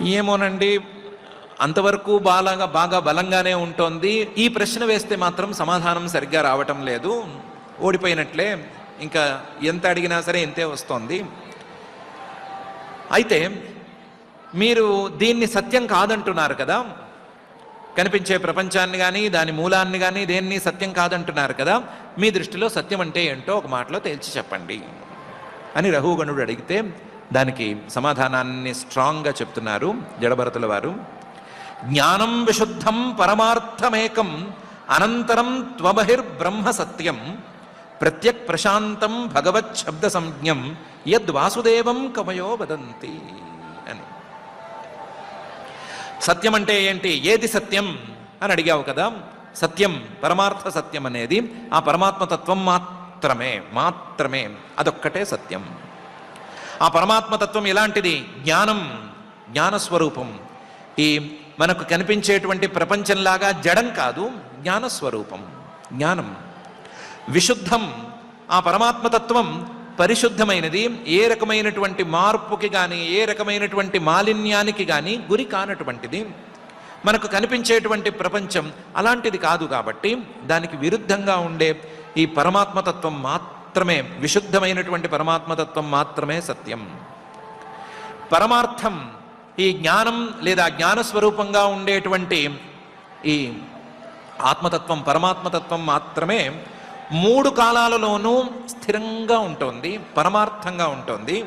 ఏమోనండి అంతవరకు బాగా బాగా బలంగానే ఉంటుంది. ఈ ప్రశ్న వేస్తే మాత్రం సమాధానం సరిగ్గా రావటం లేదు. ఓడిపోయినట్లే ఇంకా ఎంత అడిగినా సరే ఎంతే వస్తోంది. అయితే మీరు దీన్ని సత్యం కాదంటున్నారు కదా. కనిపించే ప్రపంచాన్ని కానీ దాని మూలాన్ని కానీ దేన్ని సత్యం కాదంటున్నారు కదా. మీ దృష్టిలో సత్యం అంటే ఏంటో ఒక మాటలో తేల్చి చెప్పండి. అని రఘుగణుడు అడిగితే దానికి సమాధానాన్ని స్ట్రాంగ్గా చెప్తున్నారు జడభరతుల వారు. జ్ఞానం విశుద్ధం పరమార్థమేకం అనంతరం త్వబహిర్బ్రహ్మ సత్యం ప్రత్యక్ ప్రశాంతం భగవత్ శబ్ద సంజ్ఞం యద్వాసుదేవం కమయో వదంతి అని. సత్యం అంటే ఏంటి? ఏది సత్యం? అని అడిగావు కదా. సత్యం పరమార్థ సత్యం అనేది ఆ పరమాత్మతత్వం మాత్రమే మాత్రమే అదొక్కటే సత్యం. ఆ పరమాత్మతత్వం ఎలాంటిది? జ్ఞానం జ్ఞానస్వరూపం. ఈ మనకు కనిపించేటువంటి ప్రపంచంలాగా జడం కాదు జ్ఞానస్వరూపం జ్ఞానం. విశుద్ధం ఆ పరమాత్మతత్వం పరిశుద్ధమైనది. ఏ రకమైనటువంటి మార్పుకి కానీ ఏ రకమైనటువంటి మాలిన్యానికి కానీ గురి కానటువంటిది. మనకు కనిపించేటువంటి ప్రపంచం అలాంటిది కాదు కాబట్టి దానికి విరుద్ధంగా ఉండే ఈ పరమాత్మతత్వం మాత్రం మాత్రమే విశుద్ధమైనటువంటి పరమాత్మతత్వం మాత్రమే సత్యం. పరమార్థం ఈ జ్ఞానం లేదా జ్ఞానస్వరూపంగా ఉండేటువంటి ఈ ఆత్మతత్వం పరమాత్మతత్వం మాత్రమే మూడు కాలాలలోనూ స్థిరంగా ఉంటుంది పరమార్థంగా ఉంటుంది.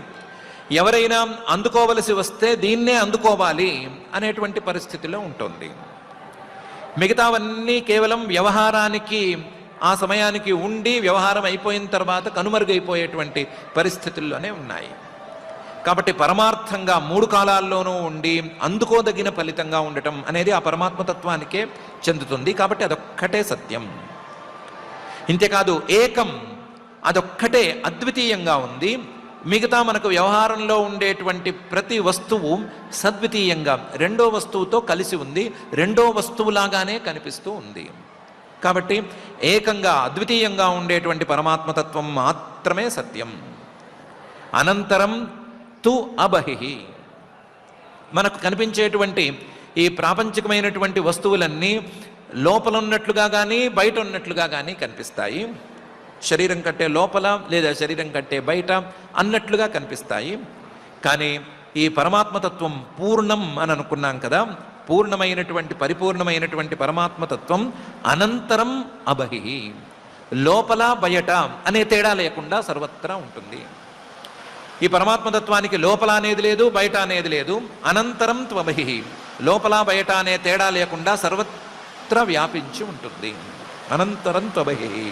ఎవరైనా అందుకోవలసి వస్తే దీన్నే అందుకోవాలి అనేటువంటి పరిస్థితిలో ఉంటుంది. మిగతావన్నీ కేవలం వ్యవహారానికి ఆ సమయానికి ఉండి వ్యవహారం అయిపోయిన తర్వాత కనుమరుగైపోయేటువంటి పరిస్థితుల్లోనే ఉన్నాయి. కాబట్టి పరమార్థంగా మూడు కాలాల్లోనూ ఉండి అందుకోదగిన ఫలితంగా ఉండటం అనేది ఆ పరమాత్మతత్వానికే చెందుతుంది. కాబట్టి అదొక్కటే సత్యం. ఇంతేకాదు ఏకం అదొక్కటే అద్వితీయంగా ఉంది. మిగతా మనకు వ్యవహారంలో ఉండేటువంటి ప్రతి వస్తువు సద్వితీయంగా రెండో వస్తువుతో కలిసి ఉంది. రెండో వస్తువులాగానే కనిపిస్తూ ఉంది. కాబట్టి ఏకంగా అద్వితీయంగా ఉండేటువంటి పరమాత్మతత్వం మాత్రమే సత్యం. అనంతరం తు అబహి మనకు కనిపించేటువంటి ఈ ప్రాపంచికమైనటువంటి వస్తువులన్నీ లోపల ఉన్నట్లుగా కానీ బయట ఉన్నట్లుగా కానీ కనిపిస్తాయి. శరీరం కట్టే లోపల లేదా శరీరం కట్టే బయట అన్నట్లుగా కనిపిస్తాయి. కానీ ఈ పరమాత్మతత్వం పూర్ణం అని అనుకున్నాం కదా పూర్ణమైనటువంటి పరిపూర్ణమైనటువంటి పరమాత్మతత్వం అనంతరం అబహి. లోపల బయట అనే తేడా లేకుండా సర్వత్రా ఉంటుంది. ఈ పరమాత్మతత్వానికి లోపల అనేది లేదు బయట అనేది లేదు అనంతరం త్వబహి. లోపల బయట అనే తేడా లేకుండా సర్వత్ర వ్యాపించి ఉంటుంది. అనంతరం త్వబహి.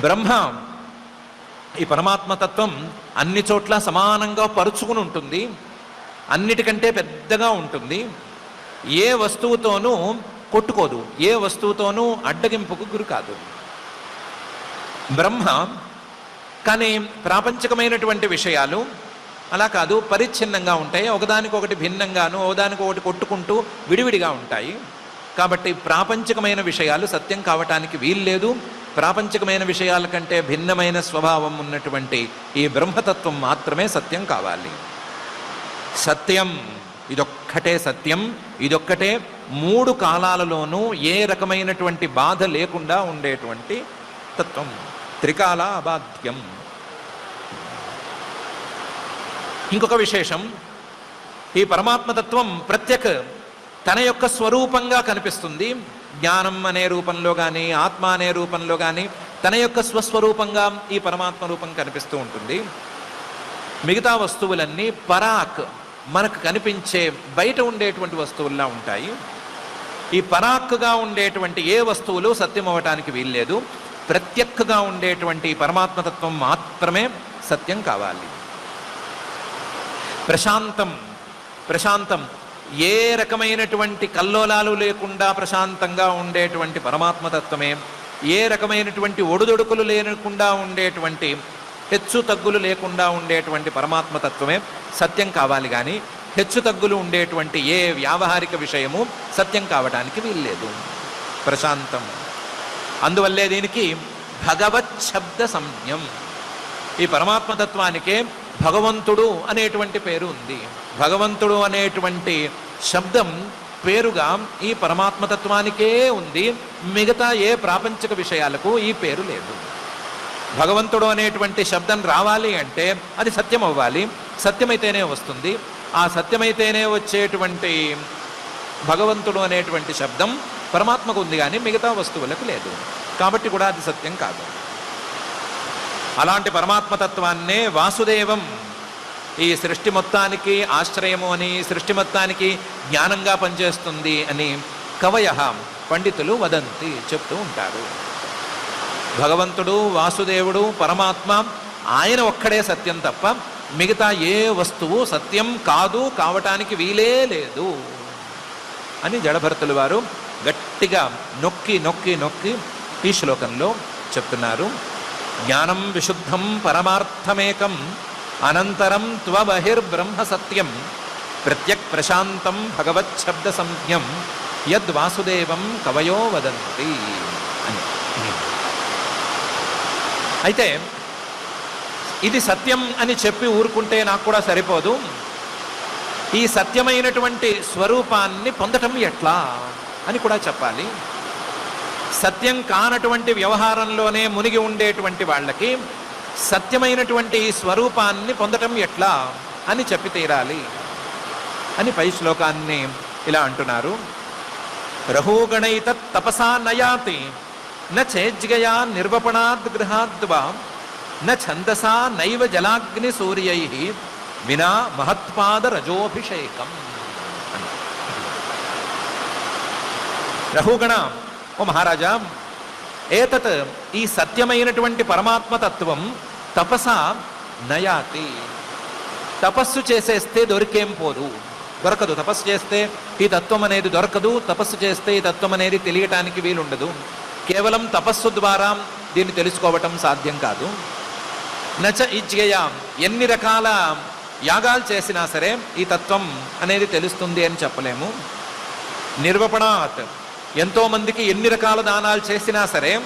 బ్రహ్మ ఈ పరమాత్మతత్వం అన్ని చోట్ల సమానంగా పరుచుకుని ఉంటుంది. అన్నిటికంటే పెద్దగా ఉంటుంది. ఏ వస్తువుతోనూ కొట్టుకోదు ఏ వస్తువుతోనూ అడ్డగింపుకు గురి కాదు బ్రహ్మ కానీ ప్రాపంచికమైనటువంటి విషయాలు అలా కాదు పరిచ్ఛిన్నంగా ఉంటాయి ఒకదానికొకటి భిన్నంగాను ఒకదానికొకటి కొట్టుకుంటూ విడివిడిగా ఉంటాయి. కాబట్టి ప్రాపంచికమైన విషయాలు సత్యం కావటానికి వీల్లేదు. ప్రాపంచికమైన విషయాల కంటే భిన్నమైన స్వభావం ఉన్నటువంటి ఈ బ్రహ్మతత్వం మాత్రమే సత్యం కావాలి. సత్యం ఇదొక్కటే సత్యం ఇదొక్కటే మూడు కాలాలలోనూ ఏ రకమైనటువంటి బాధ లేకుండా ఉండేటువంటి తత్వం. త్రికాల అబాధ్యం ఇంకొక విశేషం ఈ పరమాత్మతత్వం ప్రత్యేక తన యొక్క స్వరూపంగా కనిపిస్తుంది. జ్ఞానం అనే రూపంలో కానీ ఆత్మ అనే రూపంలో కానీ తన యొక్క స్వస్వరూపంగా ఈ పరమాత్మ రూపం కనిపిస్తూ ఉంటుంది. మిగతా వస్తువులన్నీ పరాక్ మనకు కనిపించే బయట ఉండేటువంటి వస్తువుల్లా ఉంటాయి. ఈ పరాక్గా ఉండేటువంటి ఏ వస్తువులు సత్యం అవ్వటానికి వీల్లేదు. ప్రత్యక్కగా ఉండేటువంటి పరమాత్మతత్వం మాత్రమే సత్యం కావాలి. ప్రశాంతం ప్రశాంతం. ఏ రకమైనటువంటి కల్లోలాలు లేకుండా ప్రశాంతంగా ఉండేటువంటి పరమాత్మతత్వమే ఏ రకమైనటువంటి ఒడుదొడుకులు లేకుండా ఉండేటువంటి హెచ్చు తగ్గులు లేకుండా ఉండేటువంటి పరమాత్మతత్వమే సత్యం కావాలి కానీ హెచ్చు తగ్గులు ఉండేటువంటి ఏ వ్యావహారిక విషయము సత్యం కావడానికి వీల్లేదు. ప్రశాంతం. అందువల్లే దీనికి భగవత్ శబ్ద సంజ్ఞం. ఈ పరమాత్మతత్వానికే భగవంతుడు అనేటువంటి పేరు ఉంది. భగవంతుడు అనేటువంటి శబ్దం పేరుగా ఈ పరమాత్మతత్వానికే ఉంది. మిగతా ఏ ప్రాపంచిక విషయాలకు ఈ పేరు లేదు. భగవంతుడు అనేటువంటి శబ్దం రావాలి అంటే అది సత్యం అవ్వాలి సత్యమైతేనే వస్తుంది. ఆ సత్యమైతేనే వచ్చేటువంటి భగవంతుడు అనేటువంటి శబ్దం పరమాత్మకు ఉంది కానీ మిగతా వస్తువులకు లేదు. కాబట్టి కూడా అది సత్యం కాదు. అలాంటి పరమాత్మతత్వాన్నే వాసుదేవం ఈ సృష్టి మొత్తానికి ఆశ్రయము అని సృష్టి మొత్తానికి జ్ఞానంగా పనిచేస్తుంది అని కవయ పండితులు వదంతి చెప్తూ ఉంటారు. భగవంతుడు వాసుదేవుడు పరమాత్మ ఆయన ఒక్కడే సత్యం తప్ప మిగతా ఏ వస్తువు సత్యం కాదు కావటానికి వీలే లేదు అని జడభరతులు వారు గట్టిగా నొక్కి నొక్కి నొక్కి ఈ శ్లోకంలో చెప్తున్నారు. జ్ఞానం విశుద్ధం పరమార్థమేకం అనంతరం త్వబహిర్బ్రహ్మ సత్యం ప్రత్యక్ ప్రశాంతం భగవత్ శబ్ద సంజ్ఞం యద్వాసుదేవం కవయో వదంతి అని. అయితే ఇది సత్యం అని చెప్పి ఊరుకుంటే నాకు కూడా సరిపోదు. ఈ సత్యమైనటువంటి స్వరూపాన్ని పొందటం ఎట్లా అని కూడా చెప్పాలి. సత్యం కానటువంటి వ్యవహారంలోనే మునిగి ఉండేటువంటి వాళ్ళకి సత్యమైనటువంటి ఈ స్వరూపాన్ని పొందటం ఎట్లా అని చెప్పి తీరాలి అని పై శ్లోకాన్ని ఇలా అంటున్నారు. రహోగణైత తపసా నయాతి న నిర్వపణాద్ గృహాద్వా న ఛందసా నైవ జలాగ్ని సూర్యై వినా మహత్పాద రజోభిషేకం. అని. రహుగణ ఓ మహారాజా ఏతత్ ఈ సత్యమైనటువంటి పరమాత్మతత్వం తపస నయాతి. తపస్సు చేసేస్తే దొరికేం పోదు. దొరకదు. తపస్సు చేస్తే ఈ తత్వం అనేది దొరకదు. తపస్సు చేస్తే ఈ తత్వం అనేది తెలియటానికి వీలుండదు. కేవలం తపస్సు ద్వారా దీన్ని తెలుసుకోవటం సాధ్యం కాదు. నచ ఇజ్యయ ఎన్ని రకాల యాగాలు చేసినా సరే ఈ తత్వం అనేది తెలుస్తుంది అని చెప్పలేము. నిర్వపణాత్. ఎంతో మందికి ఎన్ని రకాల దానాలు చేసినా సరే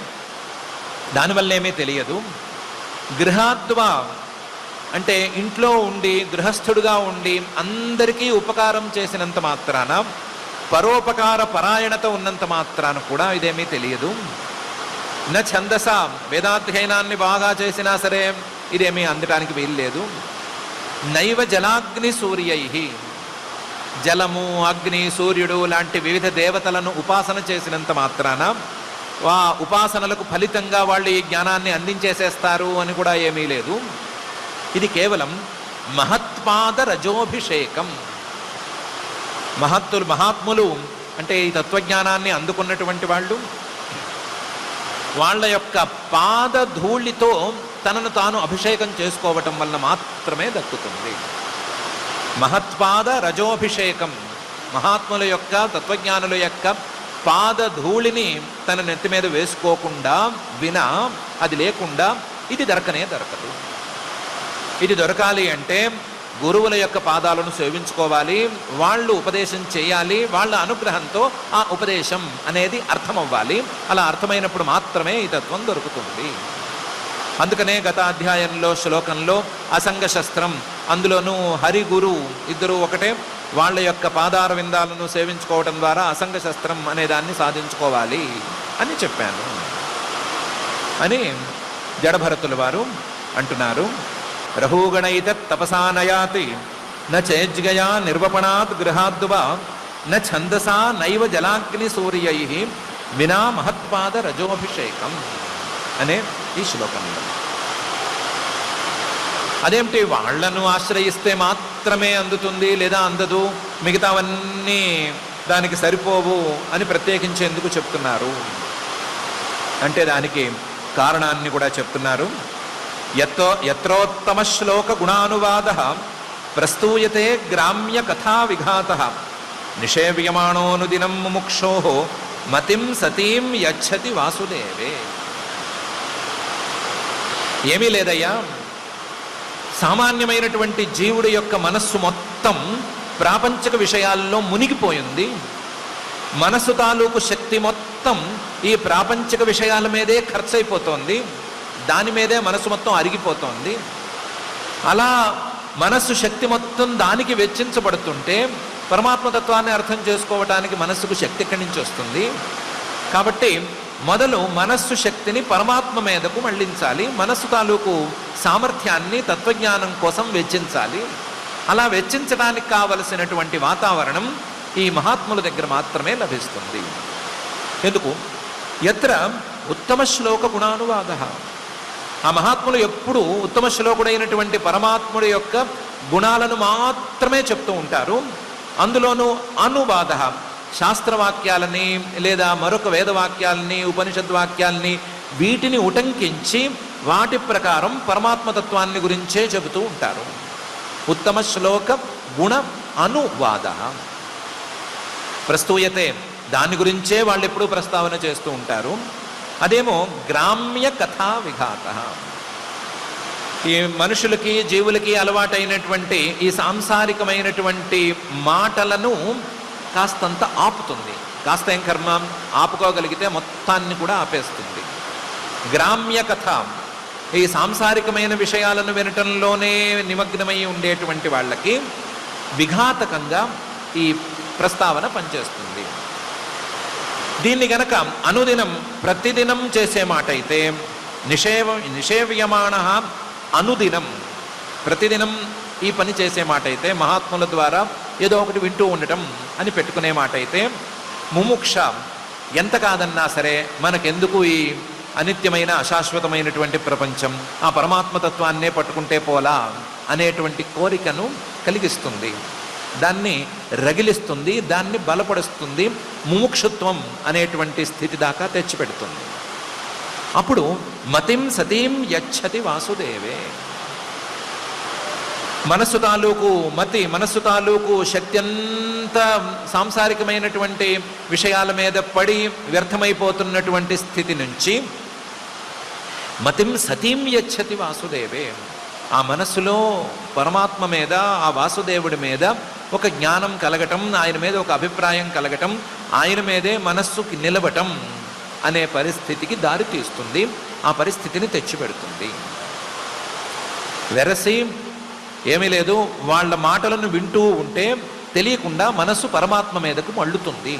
దానివల్ల ఏమీ తెలియదు. గృహాద్వా. అంటే ఇంట్లో ఉండి గృహస్థుడుగా ఉండి అందరికీ ఉపకారం చేసినంత మాత్రాన పరోపకార పరాయణత ఉన్నంత మాత్రాన కూడా ఇదేమీ తెలియదు. న ఛందస. వేదాధ్యయనాన్ని బాగా చేసినా సరే ఇదేమీ అందటానికి వీలు లేదు. నైవ జలాగ్ని సూర్యై జలము అగ్ని సూర్యుడు లాంటి వివిధ దేవతలను ఉపాసన చేసినంత మాత్రాన ఆ ఉపాసనలకు ఫలితంగా వాళ్ళు ఈ జ్ఞానాన్ని అందించేసేస్తారు అని కూడా ఏమీ లేదు. ఇది కేవలం మహత్పాద రజోభిషేకం. మహత్తులు మహాత్ములు అంటే ఈ తత్వజ్ఞానాన్ని అందుకున్నటువంటి వాళ్ళు. వాళ్ళ యొక్క పాద ధూళితో తనను తాను అభిషేకం చేసుకోవటం వలన మాత్రమే దక్కుతుంది. మహత్పాద రజోభిషేకం మహాత్ముల యొక్క తత్వజ్ఞానుల యొక్క పాద ధూళిని తన నెత్తి మీద వేసుకోకుండా వినా అది లేకుండా ఇది దొరకనే దొరకదు. ఇది దొరకాలి అంటే గురువుల యొక్క పాదాలను సేవించుకోవాలి వాళ్ళు ఉపదేశం చేయాలి వాళ్ళ అనుగ్రహంతో ఆ ఉపదేశం అనేది అర్థమవ్వాలి. అలా అర్థమైనప్పుడు మాత్రమే ఈ తత్వం దొరుకుతుంది. అందుకనే గత అధ్యాయంలో శ్లోకంలో అసంగ శస్త్రం అందులోనూ హరి గురు ఇద్దరు ఒకటే వాళ్ళ యొక్క పాదార విందాలను సేవించుకోవడం ద్వారా అసంగ శస్త్రం అనే దాన్ని సాధించుకోవాలి అని చెప్పాను. అని జడభరతుల వారు అంటున్నారు. రహూగణైత తపసానయాతి న నిర్వపణాత్ గృహాద్వా న ఛందసా నైవ జలాగ్ని సూర్యై వినా మహత్పాద రజోభిషేకం. అనే ఈ శ్లోకంలో. అదేమిటి? వాళ్ళను ఆశ్రయిస్తే మాత్రమే అందుతుంది లేదా అందదు? మిగతావన్నీ దానికి సరిపోవు అని ప్రత్యేకించి ఎందుకు చెప్తున్నారు. అంటే దానికి కారణాన్ని కూడా చెప్తున్నారు. ఎత్తో ఎత్రోత్తమ శ్లోక గుణానువాద ప్రస్తూయతే గ్రామ్య కథా విఘాత నిషేవ్యమాణోనుదినం ముముక్షో మతిం సతీం యచ్చతి వాసుదేవే. ఏమీ లేదయ్యా. సామాన్యమైనటువంటి జీవుడి యొక్క మనస్సు మొత్తం ప్రాపంచిక విషయాల్లో మునిగిపోయింది. మనసు తాలూకు శక్తి మొత్తం ఈ ప్రాపంచిక విషయాల మీదే ఖర్చు అయిపోతోంది దాని మీదే మనసు మొత్తం అరిగిపోతోంది. అలా మనస్సు శక్తి మొత్తం దానికి వెచ్చించబడుతుంటే పరమాత్మతత్వాన్ని అర్థం చేసుకోవటానికి మనస్సుకు శక్తి ఎక్కడి నుంచి వస్తుంది? కాబట్టి మొదలు మనస్సు శక్తిని పరమాత్మ మీదకు మళ్ళించాలి మనస్సు తాలూకు సామర్థ్యాన్ని తత్వజ్ఞానం కోసం వెచ్చించాలి. అలా వెచ్చించడానికి కావలసినటువంటి వాతావరణం ఈ మహాత్ముల దగ్గర మాత్రమే లభిస్తుంది. ఎందుకు? ఎత్ర ఉత్తమ శ్లోక గుణానువాద. ఆ మహాత్ములు ఎప్పుడు ఉత్తమ శ్లోకుడైనటువంటి పరమాత్ముడి యొక్క గుణాలను మాత్రమే చెప్తూ ఉంటారు. అందులోనూ అనువాద. శాస్త్రవాక్యాలని లేదా మరొక వేదవాక్యాలని ఉపనిషద్వాక్యాలని వీటిని ఉటంకించి వాటి ప్రకారం పరమాత్మతత్వాన్ని గురించే చెబుతూ ఉంటారు. ఉత్తమ శ్లోక గుణ అనువాద. ప్రస్తూయతే దాని గురించే వాళ్ళు ఎప్పుడూ ప్రస్తావన చేస్తూ ఉంటారు. అదేమో గ్రామ్య కథా విఘాత. ఈ మనుషులకి జీవులకి అలవాటైనటువంటి ఈ సాంసారికమైనటువంటి మాటలను కాస్తంత ఆపుతుంది. కాస్త ఏం కర్మ? ఆపుకోగలిగితే మొత్తాన్ని కూడా ఆపేస్తుంది. గ్రామ్య కథ. ఈ సాంసారికమైన విషయాలను వినటంలోనే నిమగ్నమై ఉండేటువంటి వాళ్ళకి విఘాతకంగా ఈ ప్రస్తావన పనిచేస్తుంది. దీన్ని గనక అనుదినం ప్రతిదినం చేసే మాట అయితే నిషేవ నిషేవ్యమాణ అనుదినం. ప్రతిదినం ఈ పని చేసే మాట అయితే మహాత్ముల ద్వారా ఏదో ఒకటి వింటూ ఉండటం అని పెట్టుకునే మాట అయితే ముముక్ష ఎంత కాదన్నా సరే మనకెందుకు ఈ అనిత్యమైన అశాశ్వతమైనటువంటి ప్రపంచం? ఆ పరమాత్మతత్వాన్నే పట్టుకుంటే పోలా అనేటువంటి కోరికను కలిగిస్తుంది. దాన్ని రగిలిస్తుంది దాన్ని బలపరుస్తుంది ముముక్షుత్వం అనేటువంటి స్థితి దాకా తెచ్చిపెడుతుంది. అప్పుడు మతిం సతీం యచ్చతి వాసుదేవే. మనస్సు తాలూకు మతి మనస్సు తాలూకు శక్తి అంతా సాంసారికమైనటువంటి విషయాల మీద పడి వ్యర్థమైపోతున్నటువంటి స్థితి నుంచి మతిం సతీం యచ్చతి వాసుదేవే. ఆ మనస్సులో పరమాత్మ మీద ఆ వాసుదేవుడి మీద ఒక జ్ఞానం కలగటం ఆయన మీద ఒక అభిప్రాయం కలగటం ఆయన మీదే మనస్సుకి నిలవటం అనే పరిస్థితికి దారి తీస్తుంది ఆ పరిస్థితిని తెచ్చిపెడుతుంది. వెరసి ఏమీ లేదు. వాళ్ళ మాటలను వింటూ ఉంటే తెలియకుండా మనస్సు పరమాత్మ మీదకు మళ్ళుతుంది.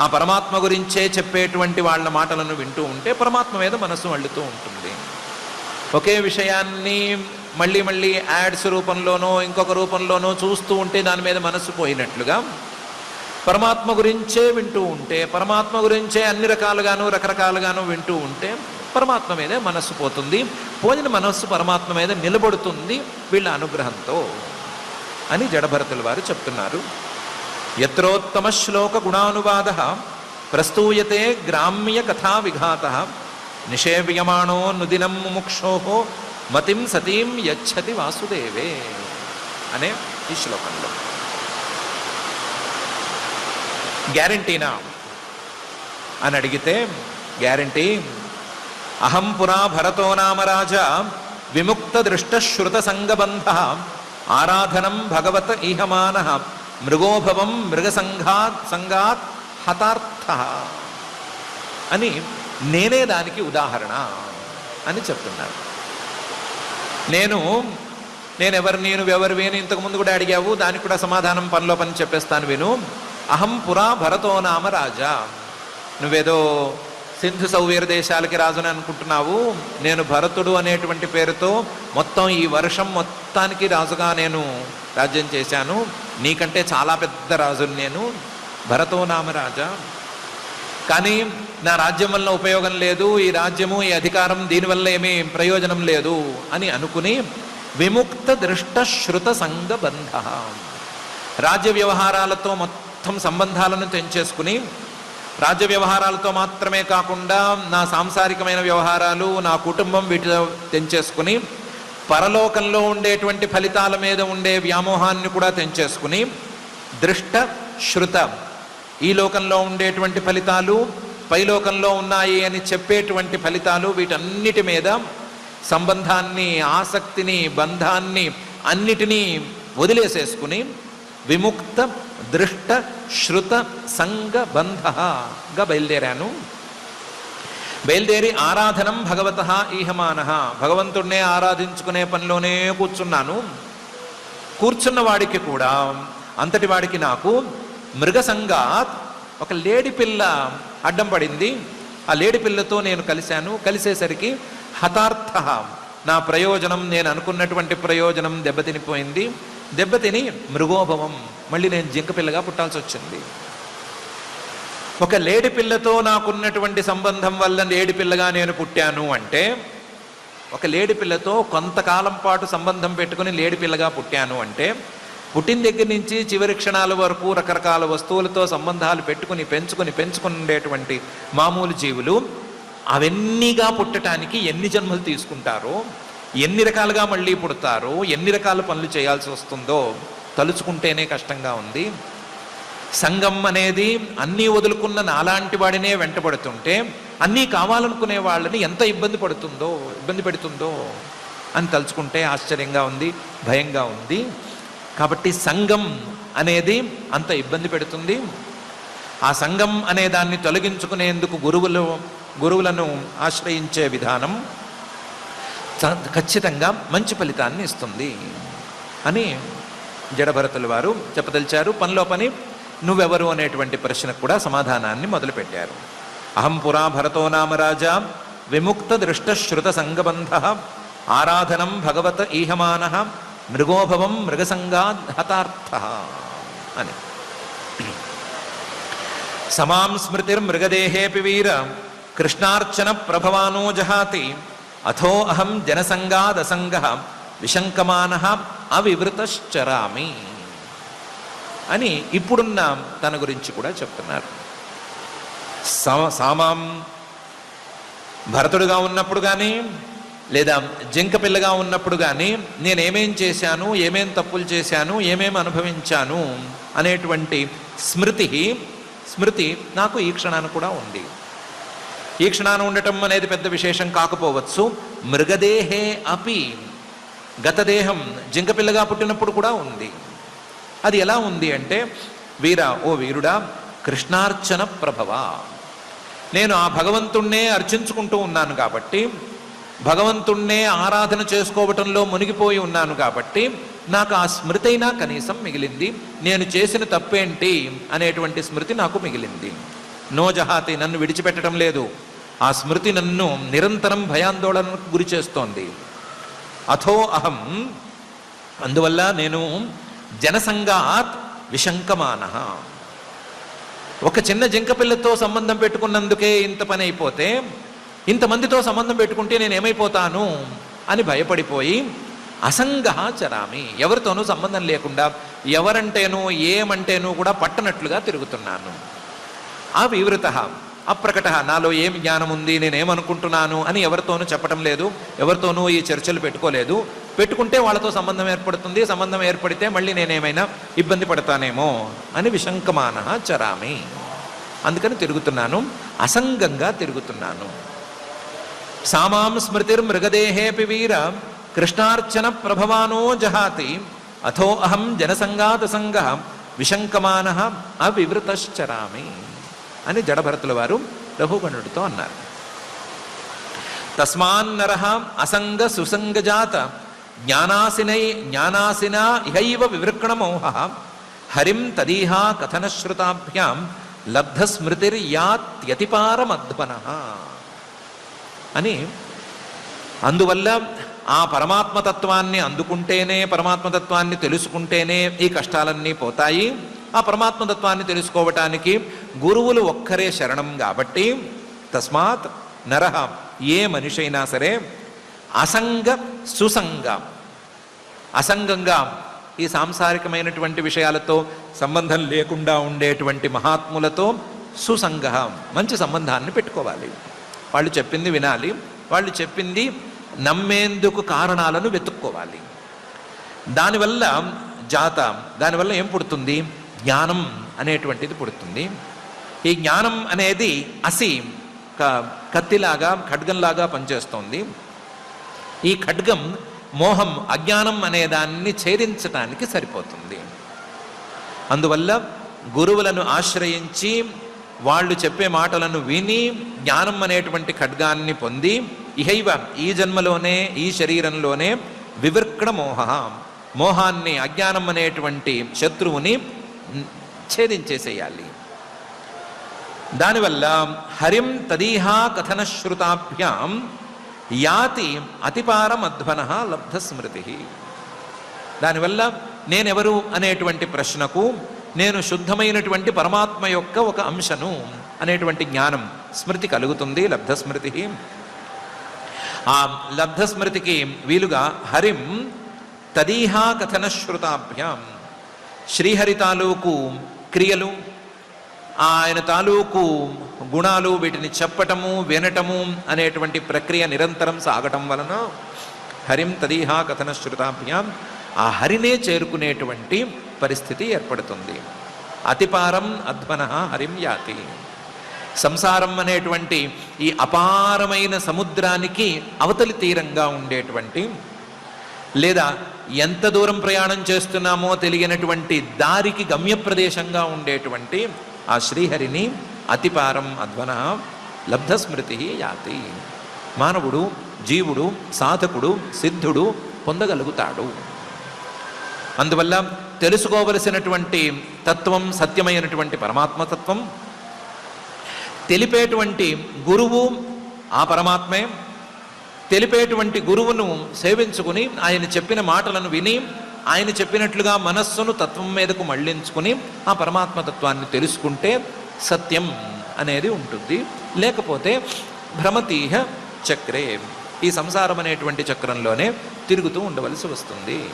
ఆ పరమాత్మ గురించే చెప్పేటువంటి వాళ్ళ మాటలను వింటూ ఉంటే పరమాత్మ మీద మనస్సు మళ్ళుతూ ఉంటుంది. ఒకే విషయాన్ని మళ్ళీ మళ్ళీ యాడ్స్ రూపంలోనో ఇంకొక రూపంలోనో చూస్తూ ఉంటే దాని మీద మనస్సు పోయినట్లుగా పరమాత్మ గురించే వింటూ ఉంటే పరమాత్మ గురించే అన్ని రకాలుగాను రకరకాలుగాను వింటూ ఉంటే పరమాత్మ మీదే మనస్సు పోతుంది. పోయిన మనస్సు పరమాత్మ మీద నిలబడుతుంది వీళ్ళ అనుగ్రహంతో అని జడభరతుల వారు చెప్తున్నారు. యత్రోత్తమ శ్లోక గుణానువాద ప్రస్తూయతే గ్రామ్య కథా విఘాత నిషేవ్యమాణో నుదినం ముముక్షో మతిం సతీం యచ్చతి వాసుదేవే అనే ఈ శ్లోకంలో. గ్యారంటీనా అని అడిగితే గ్యారంటీ అహం పురా భరతో నామ రాజా విముక్త దృష్టశ్రుత సంగబంధ ఆరాధనం భగవత ఈహమాన మృగోభవం మృగసంఘాత్ సంఘాత్ హతార్థ అని నేనే దానికి ఉదాహరణ అని చెప్తున్నారు. నేను నేనెవరు నేను ఎవరు వేను ఇంతకుముందు కూడా అడిగావు దానికి కూడా సమాధానం పనిలో పని చెప్పేస్తాను విను. అహం పురా భరతో నామ రాజా. నువ్వేదో సింధు సౌవీర దేశాలకి రాజుని అనుకుంటున్నావు? నేను భరతుడు అనేటువంటి పేరుతో మొత్తం ఈ వర్షం మొత్తానికి రాజుగా నేను రాజ్యం చేశాను. నీకంటే చాలా పెద్ద రాజుని నేను. భరతో నామ రాజా. కానీ నా రాజ్యం వల్ల ఉపయోగం లేదు. ఈ రాజ్యము ఈ అధికారం దీనివల్ల ఏమీ ప్రయోజనం లేదు అని అనుకుని విముక్త దృష్ట శృత సంగబంధ రాజ్య వ్యవహారాలతో మొత్తం సంబంధాలను తెంచేసుకుని రాజ్య వ్యవహారాలతో మాత్రమే కాకుండా నా సాంసారికమైన వ్యవహారాలు నా కుటుంబం వీటిలో తెంచేసుకుని పరలోకంలో ఉండేటువంటి ఫలితాల మీద ఉండే వ్యామోహాన్ని కూడా తెంచేసుకుని దృష్ట శృత. ఈ లోకంలో ఉండేటువంటి ఫలితాలు పైలోకంలో ఉన్నాయి అని చెప్పేటువంటి ఫలితాలు వీటన్నిటి మీద సంబంధాన్ని ఆసక్తిని బంధాన్ని అన్నిటినీ వదిలేసేసుకుని విముక్త దృష్ట శృత సంగ బంధగా బయలుదేరాను. బయలుదేరి ఆరాధనం భగవత ఈహమాన. భగవంతుడినే ఆరాధించుకునే పనిలోనే కూర్చున్నాను. కూర్చున్న వాడికి కూడా అంతటి వాడికి నాకు మృగసంగాత్ ఒక లేడి పిల్ల అడ్డం పడింది. ఆ లేడి పిల్లతో నేను కలిశాను. కలిసేసరికి హతార్థ నా ప్రయోజనం నేను అనుకున్నటువంటి ప్రయోజనం దెబ్బతినిపోయింది. దెబ్బతిని మృగోభవం మళ్ళీ నేను జింక పిల్లగా పుట్టాల్సి వచ్చింది. ఒక లేడి పిల్లతో నాకున్నటువంటి సంబంధం వల్ల లేడి పిల్లగా నేను పుట్టాను అంటే ఒక లేడి పిల్లతో కొంతకాలం పాటు సంబంధం పెట్టుకుని లేడి పిల్లగా పుట్టాను అంటే పుట్టిన దగ్గర నుంచి చివరి క్షణాల వరకు రకరకాల వస్తువులతో సంబంధాలు పెట్టుకుని పెంచుకుని పెంచుకుని మామూలు జీవులు అవన్నీగా పుట్టడానికి ఎన్ని జన్మలు తీసుకుంటారో ఎన్ని రకాలుగా మళ్ళీ పుడతారో ఎన్ని రకాల పనులు చేయాల్సి వస్తుందో తలుచుకుంటేనే కష్టంగా ఉంది. సంఘం అనేది అన్నీ వదులుకున్న నాలాంటి వాడినే వెంటబడుతుంటే అన్నీ కావాలనుకునే వాళ్ళని ఎంత ఇబ్బంది పడుతుందో ఇబ్బంది పెడుతుందో అని తలుచుకుంటే ఆశ్చర్యంగా ఉంది భయంగా ఉంది. కాబట్టి సంఘం అనేది అంత ఇబ్బంది పెడుతుంది. ఆ సంఘం అనే దాన్ని తొలగించుకునేందుకు గురువులు గురువులను ఆశ్రయించే విధానం ఖచ్చితంగా మంచి ఫలితాన్ని ఇస్తుంది అని జడభరతుల వారు చెప్పదలిచారు. పనిలో పని నువ్వెవరు అనేటువంటి ప్రశ్నకు కూడా సమాధానాన్ని మొదలుపెట్టారు. అహం పురా భరతో నామరాజా విముక్త దృష్ట సంగబంధ ఆరాధనం భగవత ఈహమాన మృగోభవం మృగసంగా హతార్థ అని. సమాం స్మృతిర్మృగదేహేపి వీర కృష్ణార్చన ప్రభవానో జహాతి అథో అహం జనసంగాదసంగ విశంకమాన అవివృతశ్చరామి అని ఇప్పుడున్న తన గురించి కూడా చెప్తున్నారు. సా- సామాం భరతుడుగా ఉన్నప్పుడు కానీ లేదా జింక పిల్లగా ఉన్నప్పుడు కానీ నేనేమేం చేశాను ఏమేం తప్పులు చేశాను ఏమేమి అనుభవించాను అనేటువంటి స్మృతి స్మృతి నాకు ఈ క్షణాన్ని కూడా ఉంది. ఈ క్షణాన ఉండటం అనేది పెద్ద విశేషం కాకపోవచ్చు. మృగదేహే అపి. గతదేహం జింకపిల్లగా పుట్టినప్పుడు కూడా ఉంది. అది ఎలా ఉంది అంటే వీర ఓ వీరుడా కృష్ణార్చన ప్రభవ. నేను ఆ భగవంతుణ్ణే అర్చించుకుంటూ ఉన్నాను కాబట్టి భగవంతుణ్ణే ఆరాధన చేసుకోవటంలో మునిగిపోయి ఉన్నాను కాబట్టి నాకు ఆ స్మృతైనా అయినా కనీసం మిగిలింది. నేను చేసిన తప్పేంటి అనేటువంటి స్మృతి నాకు మిగిలింది. నో జహాతి నన్ను విడిచిపెట్టడం లేదు. ఆ స్మృతి నన్ను నిరంతరం భయాందోళనకు గురి చేస్తోంది. అథో అహం. అందువల్ల నేను జనసంగాత్ విశంకమాన. ఒక చిన్న జింక పిల్లతో సంబంధం పెట్టుకున్నందుకే ఇంత పని అయిపోతే ఇంతమందితో సంబంధం పెట్టుకుంటే నేను ఏమైపోతాను అని భయపడిపోయి అసంగ చరామి. ఎవరితోనూ సంబంధం లేకుండా ఎవరంటేనో ఏమంటేనూ కూడా పట్టనట్లుగా తిరుగుతున్నాను. ఆ వివృత అప్రకట. నాలో ఏం జ్ఞానం ఉంది నేనేమనుకుంటున్నాను? అని ఎవరితోనూ చెప్పడం లేదు. ఎవరితోనూ ఈ చర్చలు పెట్టుకోలేదు. పెట్టుకుంటే వాళ్ళతో సంబంధం ఏర్పడుతుంది. సంబంధం ఏర్పడితే మళ్ళీ నేనేమైనా ఇబ్బంది పడతానేమో అని విశంకమాన చరామి. అందుకని తిరుగుతున్నాను. అసంగంగా తిరుగుతున్నాను. సామాం స్మృతిర్మృగదేహేపి వీర కృష్ణార్చన ప్రభవానో జహాతి. అథో అహం జనసంగాత సంగ విశంకమాన అవివృతశ్చరామి. అని జడభరతుల వారు రఘుగణుడితో అన్నారు. తస్మాన్నర అసంగ సుసంగజాత జ్ఞానాసినై జ్ఞానాసినా ఇహైవ వివృక్ణమోహ హరిం తదీహా కథనశ్రుతాభ్యాం లబ్ధస్మృతిర్యాత్యతిపారమధ్వన అని అందువల్ల ఆ పరమాత్మతత్వాన్ని అందుకుంటేనే పరమాత్మతత్వాన్ని తెలుసుకుంటేనే ఈ కష్టాలన్నీ పోతాయి. ఆ పరమాత్మతత్వాన్ని తెలుసుకోవటానికి గురువులు ఒక్కరే శరణం కాబట్టి తస్మాత్ నరహ. ఏ మనిషైనా సరే అసంగ సుసంగ. అసంగంగా. ఈ సాంసారికమైనటువంటి విషయాలతో సంబంధం లేకుండా ఉండేటువంటి మహాత్ములతో సుసంగ మంచి సంబంధాన్ని పెట్టుకోవాలి. వాళ్ళు చెప్పింది వినాలి. వాళ్ళు చెప్పింది నమ్మేందుకు కారణాలను వెతుక్కోవాలి. దానివల్ల జాత దానివల్ల ఏం పుడుతుంది? జ్ఞానం అనేటువంటిది పుడుతుంది. ఈ జ్ఞానం అనేది అసి క- కత్తిలాగా ఖడ్గంలాగా పనిచేస్తోంది. ఈ ఖడ్గం మోహం అజ్ఞానం అనే దాన్ని ఛేదించటానికి సరిపోతుంది. అందువల్ల గురువులను ఆశ్రయించి వాళ్ళు చెప్పే మాటలను విని జ్ఞానం అనేటువంటి ఖడ్గాన్ని పొంది ఇహైవ ఈ జన్మలోనే ఈ శరీరంలోనే వివృక్ణ మోహ మోహాన్ని అజ్ఞానం అనేటువంటి శత్రువుని ఛేదించేసేయాలి. దానివల్ల హరిం తదీహా కథనశ్రుతాభ్యాం యాతి అతిపారమధ్వన లబ్ధ స్మృతి దానివల్ల నేనెవరు అనేటువంటి ప్రశ్నకు నేను శుద్ధమైనటువంటి పరమాత్మ యొక్క ఒక అంశను అనేటువంటి జ్ఞానం స్మృతి కలుగుతుంది లబ్ధ స్మృతి ఆ లబ్ధ స్మృతికి వీలుగా హరిం తదీహా కథనశ్రుతాభ్యాం. శ్రీహరి తాలూకు క్రియలు ఆయన తాలూకు గుణాలు వీటిని చెప్పటము వినటము అనేటువంటి ప్రక్రియ నిరంతరం సాగటం వలన హరిం తదీహా కథన శ్రుతాభ్యాం ఆ హరినే చేరుకునేటువంటి పరిస్థితి ఏర్పడుతుంది. అతిపారం అధ్వన హరిం యాతి. సంసారం అనేటువంటి ఈ అపారమైన సముద్రానికి అవతలి తీరంగా ఉండేటువంటి లేదా ఎంత దూరం ప్రయాణం చేస్తున్నామో తెలియనటువంటి దారికి గమ్య ప్రదేశంగా ఉండేటువంటి ఆ శ్రీహరిని అతిపారం అధ్వన లబ్ధస్మృతి యాతి. మానవుడు జీవుడు సాధకుడు సిద్ధుడు పొందగలుగుతాడు. అందువల్ల తెలుసుకోవలసినటువంటి తత్వం సత్యమైనటువంటి పరమాత్మతత్వం తెలిపేటువంటి గురువు ఆ పరమాత్మే తెలిపేటువంటి గురువును సేవించుకుని ఆయన చెప్పిన మాటలను విని ఆయన చెప్పినట్లుగా మనస్సును తత్వం మీదకు మళ్ళించుకుని ఆ పరమాత్మ తత్వాన్ని తెలుసుకుంటే సత్యం అనేది ఉంటుంది. లేకపోతే భ్రమతీహ చక్రే ఈ సంసారం అనేటువంటి చక్రంలోనే తిరుగుతూ ఉండవలసి వస్తుంది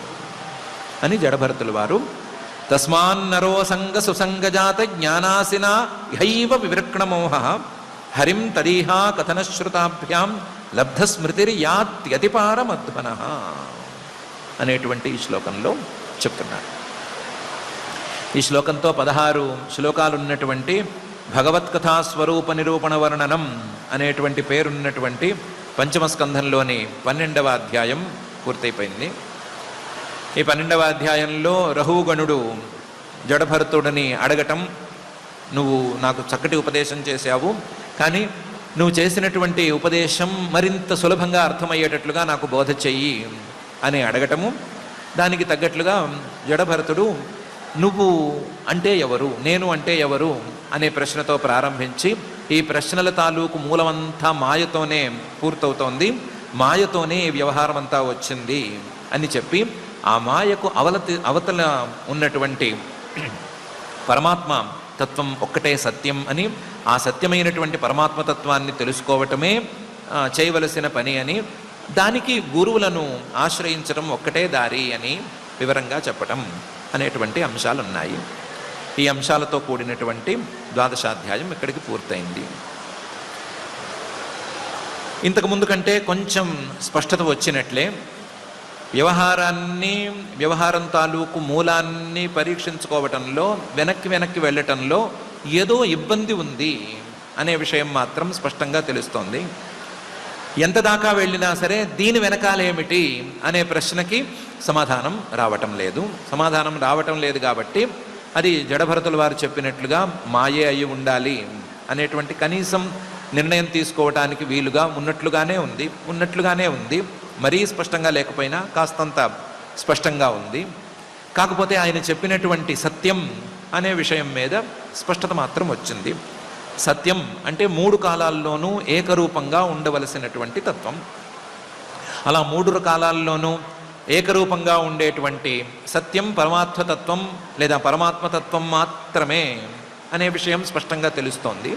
అని జడభరతుల వారు తస్మాన్నరో సంగ సుసంగజాత జ్ఞానాసిన హైవ వివృక్ణమోహ హరిం తదీహా కథనశ్రుతాభ్యాం లబ్ధస్మృతిర్యాత్యతిపారమధ్వన అనేటువంటి ఈ శ్లోకంలో చెప్తున్నాడు ఈ శ్లోకంతో పదహారు శ్లోకాలు ఉన్నటువంటి భగవత్కథా స్వరూప నిరూపణ వర్ణనం అనేటువంటి పేరున్నటువంటి పంచమ స్కంధంలోని పన్నెండవ అధ్యాయం పూర్తయిపోయింది. ఈ పన్నెండవ అధ్యాయంలో రహుగణుడు జడభరతుడిని అడగటం నువ్వు నాకు చక్కటి ఉపదేశం చేశావు కానీ నువ్వు చేసినటువంటి ఉపదేశం మరింత సులభంగా అర్థమయ్యేటట్లుగా నాకు బోధ చెయ్యి. అని అడగటము. దానికి తగ్గట్లుగా జడభరతుడు నువ్వు అంటే ఎవరు? నేను అంటే ఎవరు? అనే ప్రశ్నతో ప్రారంభించి ఈ ప్రశ్నల తాలూకు మూలమంతా మాయతోనే పూర్తవుతోంది. మాయతోనే ఈ వ్యవహారం అంతా వచ్చింది అని చెప్పి ఆ మాయకు అవలతి అవతల ఉన్నటువంటి పరమాత్మ తత్వం ఒక్కటే సత్యం అని ఆ సత్యమైనటువంటి పరమాత్మ తత్వాన్ని తెలుసుకోవటమే చేయవలసిన పని అని దానికి గురువులను ఆశ్రయించడం ఒక్కటే దారి అని వివరంగా చెప్పటం అనేటువంటి అంశాలు ఉన్నాయి ఈ అంశాలతో కూడినటువంటి ద్వాదశాధ్యాయం ఇక్కడికి పూర్తయింది. ఇంతకు ముందు కంటే కొంచెం స్పష్టత వచ్చినట్లే వ్యవహారాన్ని వ్యవహారం తాలూకు మూలాన్ని పరీక్షించుకోవటంలో వెనక్కి వెనక్కి వెళ్ళటంలో ఏదో ఇబ్బంది ఉంది అనే విషయం మాత్రం స్పష్టంగా తెలుస్తోంది. ఎంత దాకా వెళ్ళినా సరే దీని వెనకాలేమిటి అనే ప్రశ్నకి సమాధానం రావటం లేదు. సమాధానం రావటం లేదు కాబట్టి అది జడభరతుల వారు చెప్పినట్లుగా మాయే అయి ఉండాలి అనేటువంటి కనీసం నిర్ణయం తీసుకోవటానికి వీలుగా ఉన్నట్లుగానే ఉంది. ఉన్నట్లుగానే ఉంది. మరీ స్పష్టంగా లేకపోయినా కాస్తంత స్పష్టంగా ఉంది. కాకపోతే ఆయన చెప్పినటువంటి సత్యం అనే విషయం మీద స్పష్టత మాత్రం వచ్చింది. సత్యం అంటే మూడు కాలాల్లోనూ ఏకరూపంగా ఉండవలసినటువంటి తత్వం. అలా మూడు కాలాల్లోనూ ఏకరూపంగా ఉండేటువంటి సత్యం పరమాత్మతత్వం లేదా పరమాత్మతత్వం మాత్రమే అనే విషయం స్పష్టంగా తెలుస్తోంది.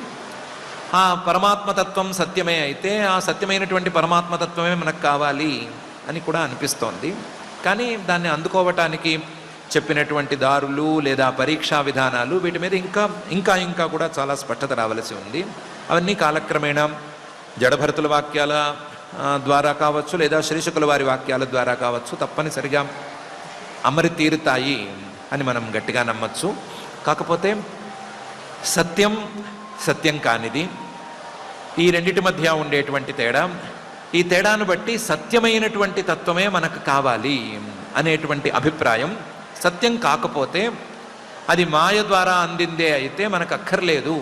ఆ పరమాత్మతత్వం సత్యమే అయితే ఆ సత్యమైనటువంటి పరమాత్మతత్వమే మనకు కావాలి అని కూడా అనిపిస్తోంది. కానీ దాన్ని అందుకోవటానికి చెప్పినటువంటి దారులు లేదా పరీక్షా విధానాలు వీటి మీద ఇంకా ఇంకా ఇంకా కూడా చాలా స్పష్టత రావలసి ఉంది. అవన్నీ కాలక్రమేణా జడభరతుల వాక్యాల ద్వారా కావచ్చు లేదా శ్రీశుకుల వారి వాక్యాల ద్వారా కావచ్చు తప్పనిసరిగా అమరి తీరుతాయి అని మనం గట్టిగా నమ్మచ్చు. కాకపోతే సత్యం సత్యం కానిది. ఈ రెండిటి మధ్య ఉండేటువంటి తేడా. ఈ తేడాను బట్టి సత్యమైనటువంటి తత్వమే మనకు కావాలి అనేటువంటి అభిప్రాయం. సత్యం కాకపోతే అది మాయ ద్వారా అందిందే అయితే మనకు అక్కర్లేదు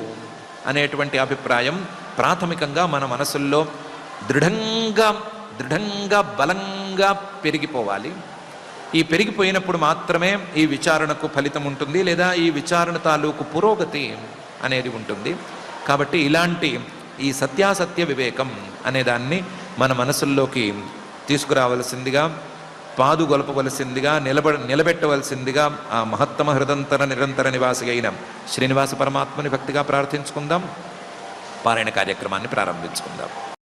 అనేటువంటి అభిప్రాయం ప్రాథమికంగా మన మనసుల్లో దృఢంగా దృఢంగా బలంగా పెరిగిపోవాలి. ఈ పెరిగిపోయినప్పుడు మాత్రమే ఈ విచారణకు ఫలితం ఉంటుంది లేదా ఈ విచారణ తాలూకు పురోగతి అనేది ఉంటుంది. కాబట్టి ఇలాంటి ఈ సత్యాసత్య వివేకం అనేదాన్ని మన మనసుల్లోకి తీసుకురావలసిందిగా పాదుగొలపవలసిందిగా నిలబ నిలబెట్టవలసిందిగా ఆ మహత్తమ హృదంతర నిరంతర నివాసి అయిన శ్రీనివాస పరమాత్మని భక్తిగా ప్రార్థించుకుందాం. పారాయణ కార్యక్రమాన్ని ప్రారంభించుకుందాం.